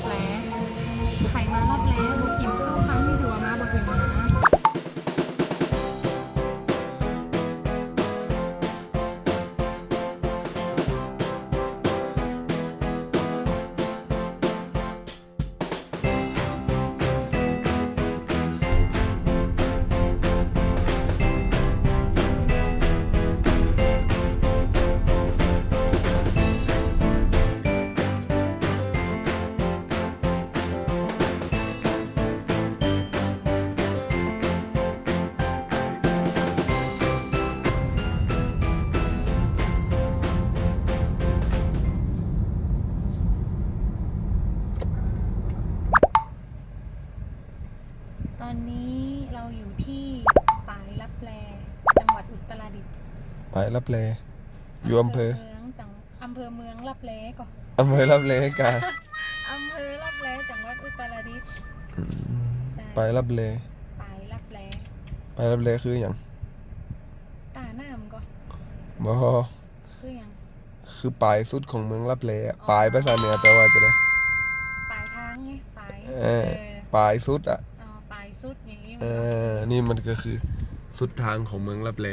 รับแลใครมารับแล นนี้เราอยู่ที่ปายรับแลจังหวัดอุตรดิตถ์ไปรับแลอยู่อำเภอเมืองจังอำเภอเมืองรับแลก่อนอำเภอรับแลกาอำเภอรับแลจังหวัดอุตรดิตถ์ใช่ไปรับแลปายรับแลไปรับแลคืออย่างตาหน้ามนก็บ่คืออย่างคือปลายสุดของเมืองรับแลอะปลายภาษาเหนือแปลว่าจะได้ปลายทางไงปลายเออปลายสุดอะ เออ นี่มันก็คือสุดทางของเมืองรับแล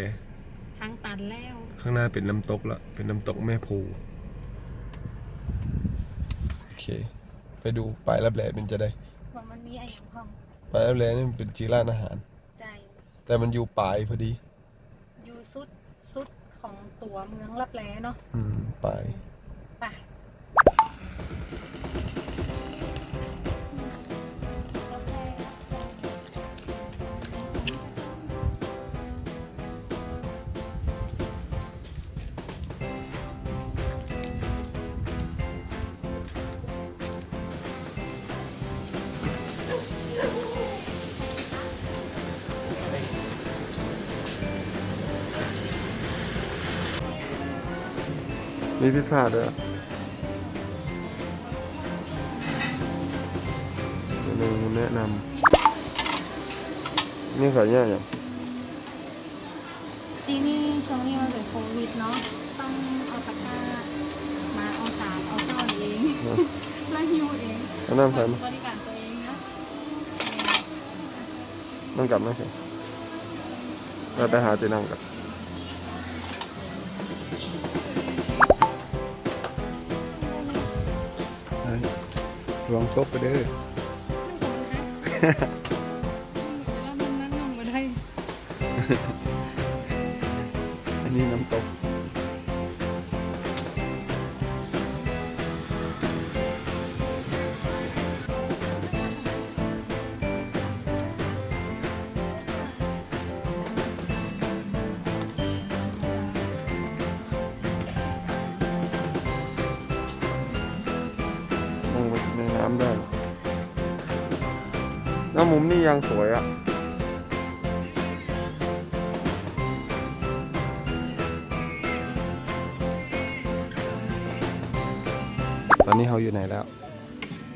ทางตันแล้วข้างหน้าเป็นน้ำตกละ เป็นน้ำตกแม่ภูโอเค ไปดูปลายรับแลเป็นจะได้ว่ามันมีอะไรอย่างของปลายรับแลนี่มันเป็นจีร้านอาหาร ใจ แต่มันอยู่ปลายพอดี อยู่สุดสุดของตัวเมืองรับแลเนาะ อืม ปลาย มีพิซซ่าด้วยหนึ่งแนะนำนี่ขายยากอย่างปีนี้ช่วงนี้มันเป็นโควิดเนาะต้องเอาตะกร้ามาเอาสารเอาซ่อนเองแล้วหิวเองเอาน้ำใส่มาบริการตัวเองนะนั่งกลับนั่งใส่เราไปหาที่นั่งกัน ลองตบไปเด้อแล้วมันนั่งลงมาได้อันนี้น้ำตก มุมนี่ยังสวยอะตอนนี้เขาอยู่ไหนแล้ว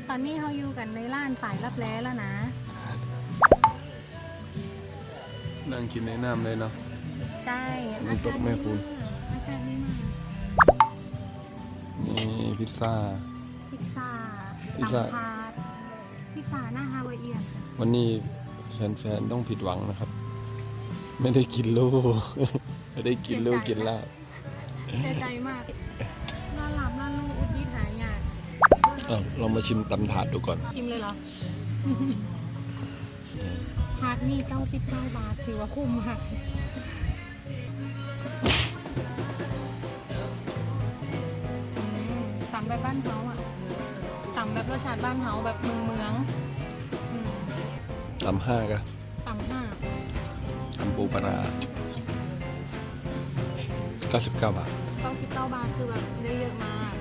ตอนนี้เขาอยู่กันในร้านฝ่ายรับแล้แล้วนะ นั่งกินในน้ำเลยเนาะ ใช่น้ำตกแม่ปูนอากาศดีมากนี่พิซซ่า พิซซ่าพิซซ่า ตับพาดพิซซ่าหน้าฮาวายเอียนวันนี้แฟนๆต้องผิดหวังนะครับ ไม่ได้กินลูก ไม่ได้กินลูกกินลาบเสียใจมากนอนหลับนอนลูกอุดยิดหายากเอาเรามาชิมตำถาดดูก่อน ชิมเลยเหรอทาร์ตนี่99บาทถือว่าคุ้มค่ะตำแบบบ้านเฮาอะ ตำแบบรสชาติบ้านเฮาแบบเมืองเมืองๆอืมตำห้ากะตำห้าตำปูปลาร้า99 บาท99บาทคือแบบได้เยอะมาก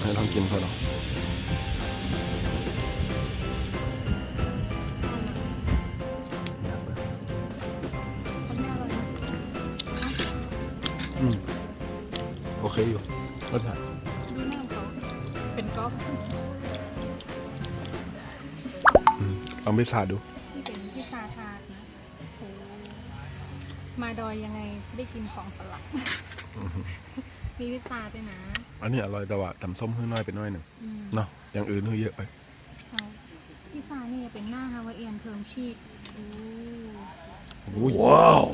ให้ลองกินพอหรออื เคอยู่รสชาติดูหน้าเขาเป็นก๊อฟลองพิซซ่าดูที่เป็นพิซซ่าทาร์ตนะโอ้โหมาดอยยังไงได้กินของฝรั่งมีพิซซ่าด้วยนะ อันนี้อร่อยแต่ว่าทำส้มให้น้อยไปหน้อยหนึ่งอืมเนาะอย่างอื่นให้เยอะไปใช่พิซซ่านี่เป็นหน้าฮาวายเอียนเทิร์มชีสดูอุ้ยว้าว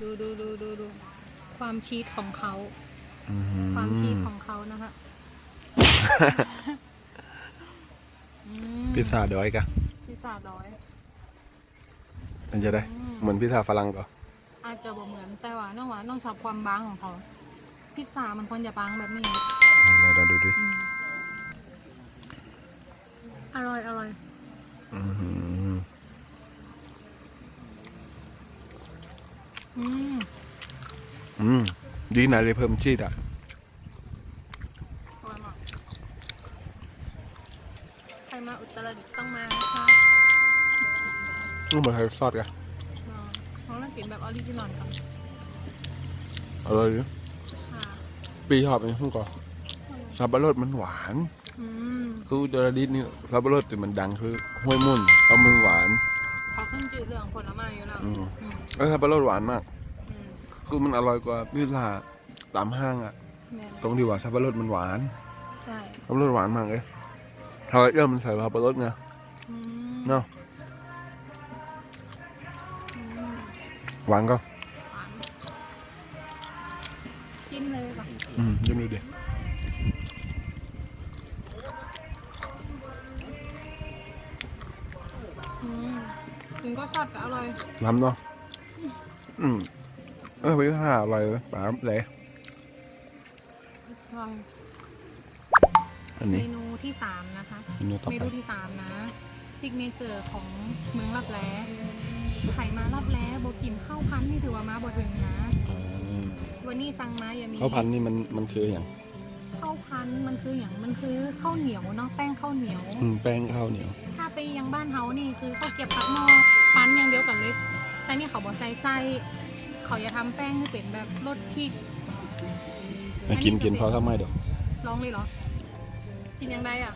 ดูดูดูดูดูความชีสของเขาอื้อหือ ความชีสของเขานะคะอืมพิซซ่าดอยกะพิซซ่าดอยมันจะได้อืมเหมือนพิซซ่าฝรั่งก็อาจจะบ่เหมือนแต่ว่าน้องว่าน้องชอบความบางของเขาพิซซ่ามันควรจะบางแบบนี้ไหนเราดูดิอืมอร่อยอร่อยอื้อหืออืมอืม ดีนะเลยเพิ่มชีสอะอร่อยมากใครมาอุตรดิตถ์ต้องมานะคะต้องมาใช้ซอสกันลองลองเล่นกินแบบออริจินอลกันอร่อยดิค่ะปีชอบอันนี้ผมก็สับปะรดมันหวานอืมคืออุตรดิตถ์นี่สับปะรดที่มันดังคือห้วยมุ่นเอามันหวานเขาขึ้นจืดเรื่องผลไม้อยู่แล้วอืมอืมแล้วสับปะรดหวานมากอืม คือมันอร่อยกว่าพิซซ่าตามห้างอะ แม่นตรงที่ว่าสับปะรดมันหวาน ใช่สับปะรดหวานมากเลยทาวายเอื้อมมันใส่สับปะรดไงอืมเนาะอืมหวานก็ หวานจิ้มเลยป่ะอืมยิ้มดูดิอืมกินก็ชอบก็อร่อยทำเนาะอืม เออพิซซ่าอร่อยเลยป๋าเลยอร่อยอันเมนี้นูที่สามนะคะ เมนูต่อเมไปนูที่สามนะซิกเนเจอร์ของเมืองลับแลไข่มาลับแลโบกินข้าวพันธุ์นี่ถือว่ามาบ่ถึงนะ อ่าวันนี้สั่งมาอย่ามีข้าวพันธุ์นี่มันมันคืออย่างข้าวพันธุ์มันคืออย่างมันคือข้าวเหนียวเนาะแป้งข้าวเหนียว อืมแป้งข้าวเหนียว ถ้าไปยังบ้านเฮานี่คือข้าวเกรียบปักหม้อพันอย่างเดียวกันเลย แต่นี่เขาบอกใส่ไส้ เขาจะทำแป้งให้เป็นแบบรสพริกมากินกินเพราะทำไมเดี๋ยวลองเลยเหรอ กินยังไงอะ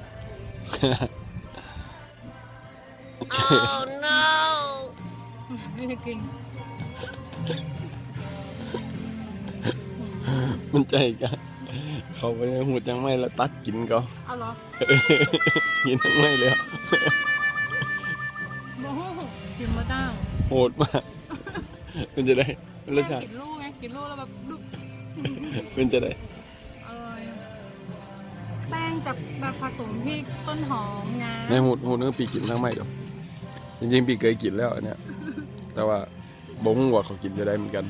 ไม่ได้กินมันใจกันเขาไปในหูจังไม่แล้วตัดกินก็เอาเหรอกินทั้งไม่เลยอะโอ้โหกินมาตั้งโหดมากมันจะได้ รสชาติ กินลูกไงกินลูกแล้วแบบดุมันจะได้อร่อยแป้งกับแบบผสมพริกต้นหอมงาในหูหูนึกปีกินทั้งไม่เดี๋ยวจริงๆปีเคยกินแล้วอันเนี้ยแต่ว่าบงว่าเขากินจะได้เหมือนกัน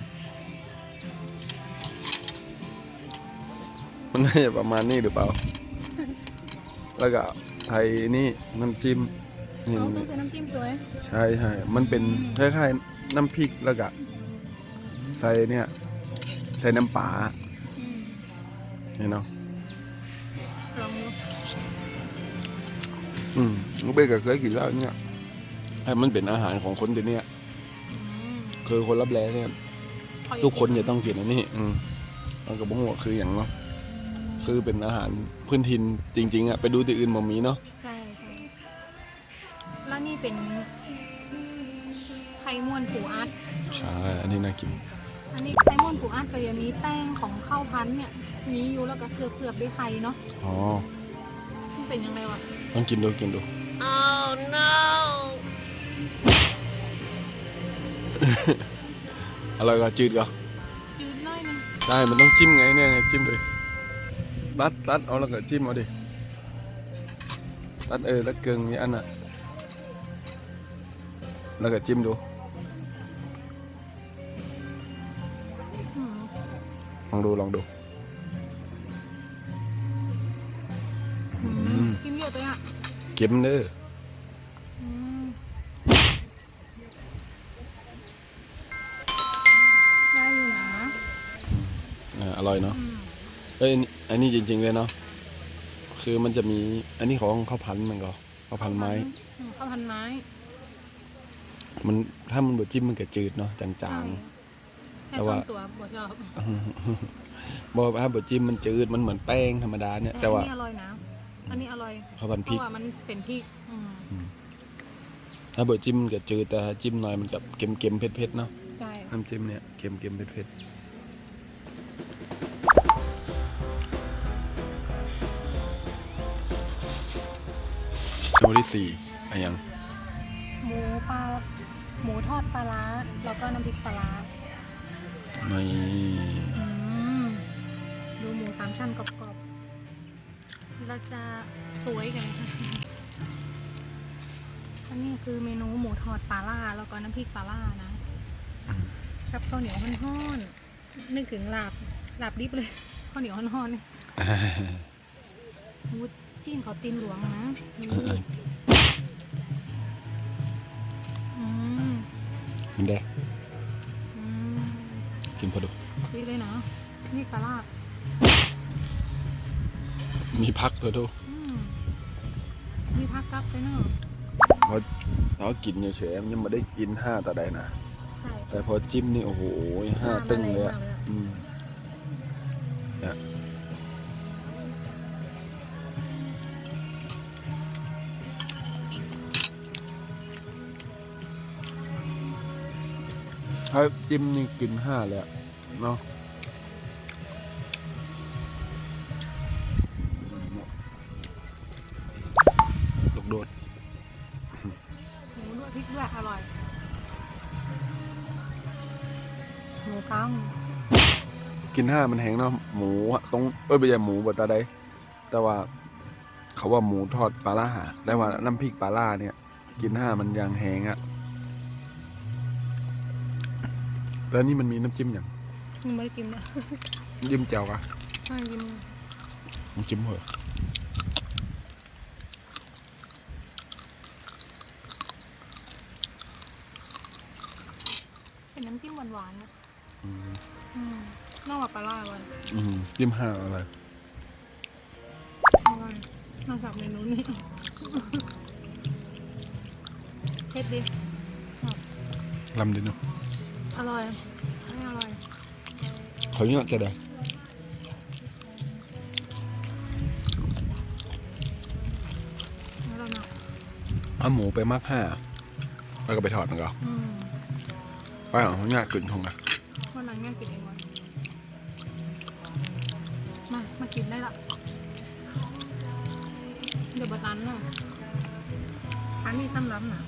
มันน่าจะประมาณนี้หรือเปล่า แล้วก็ไทยนี่น้ำจิ้มนี่เราต้องใช้น้ำจิ้มสวย ใช่ใช่มันเป็นคล้ายๆน้ำพริกแล้วก็ใส่เนี่ยใส่น้ำปลาอืมเนี่ยเนาะลองดูอืมลูกเบ้ก็เคยกินแล้วเนี่ยแต่มันเป็นอาหารของคนเดี๋ยวนี้อืมคือคนรับแลเนี่ยเขาทุกคนจะต้องกินอันนี้ อืมมันก็บอกว่าคืออย่างเนาะคือเป็นอาหารพื้นถิ่นจริง ๆอะไปดูที่อื่นบ่มีเนาะใช่ใช่แล้วนี่เป็นไข่ม้วนปูอัดใช่ อันนี้น่ากิน อันนี้ไข่ม้วนปูอัดก็จะมีแป้งของข้าวพันธุ์เนี่ย มีอยู่แล้วก็เกลือเกลือบด้วยไข่เนาะอ๋อมันเป็นยังไงวะต้องกินดูกินดู oh no อร่อยก็จืดก็จืดหน้อยนึงได้มันต้องจิ้มไงเนี่ยเนี่ยจิ้มเลยรัดรัดเอาแล้วก็จิ้มเอาดิรัดเออแล้วเกลืองนี้อันน่ะแล้วก็จิ้มดู องดูลองดูอือืมมกินเยอะไปอะเค็มเด้ออืมได้อยู่นะอ่าอร่อยเนาะอืมเอ้ยอันนี้อันนี้จริง ๆ เลยเนาะคือมันจะมี อันนี้ของข้าวพันธุ์มันก็ข้าวพันธุ์ไม้อืข้าวพันไม้ มันถ้ามันบดจิ้มมันก็จืดเนาะจางใช่ๆให้ แต่ต้ว่านตัวบดชอบบอกว่าบดจิ้มมันจืดมันเหมือนแป้งธรรมดาเนี่ย แต่อันว่านี้อร่อยนะอันนี้อร่อยข้าวพันธุ์เพพริกราะว่ามันเป็นพริกอืมถ้าบดจิ้มมันก็จืดแต่ถ้าจิ้มหน่อยมันกับเค็มๆเผ็ดๆเนาะใช่น้ำจิ้มเนี่ยเค็มเค็มเผ็ดเผ็ดเมนูที่สี่อะไรยัง หมูปลา หมูทอดปลาร้า แล้วก็น้ำพริกปลาร้า นี่อืมดูหมูสามชั้นกรอบๆเราจะสวยกันค่ะอันนี้คือเมนูหมูทอดปลาล่าแล้วก็น้ำพริกปลาล่านะ กับข้าวเหนียวห่อนๆนึกถึงลาบลาบดิบเลยข้าวเหนียวห่อนๆนี่วูดจิ้นเขาตีนหลวงนะอืมมันได้อืม กินพอดูดีเลยเนาะนี่ปลาล่ามีพักตัวดูอืมมีพักกลับไปเนาะเพราะเรากินเฉยๆมันยังไม่ได้กินห้าต่อใดนะใช่แต่พอจิ้มนี่โอ้โหห้าตึ้งเลยอะอืมเนี่ย ถ้าจิ้มนี่กินห้าเลยอะเนาะลูกโดดหมูด้วยพริกด้วยอร่อยหมูกั้งกินห้ามันแห้งเนาะหมูอะตรงเอ้ยไม่ใช่หมูบดตาใดแต่ว่า เขาว่าหมูทอดปลาล่าได้ว่าน้ำพริกปลาล่าเนี่ย กินห้ามันยังแห้งอะ แต่อันนี่มันมีน้ำจิ้มอย่างยังไม่ได้กินเลยน้ำจิ้มแจ่วกะใช่กินน้ำจิ้มเหรอะเป็นน้ำจิ้มหวานๆนะอืมอืมนอกจากปลาล่าเลยอืมจิ้มห้าอะไร อร่อยนอกจากเมนูนี้เผ็ดดิลำดิเนาะ อร่อยอันนี้อร่อยเขาเยอะจะได้อร่อยเนาะเอาหมูไปมากห้าแล้วก็ไปทอดมันก็อืมไปเอาเขาเยอะกึ่งทงอะวันนั้นง่ายกินเองวันมา มากินได้ละ เดี๋ยวบะตันเนาะอันนี้ซ้ำล้ำนะ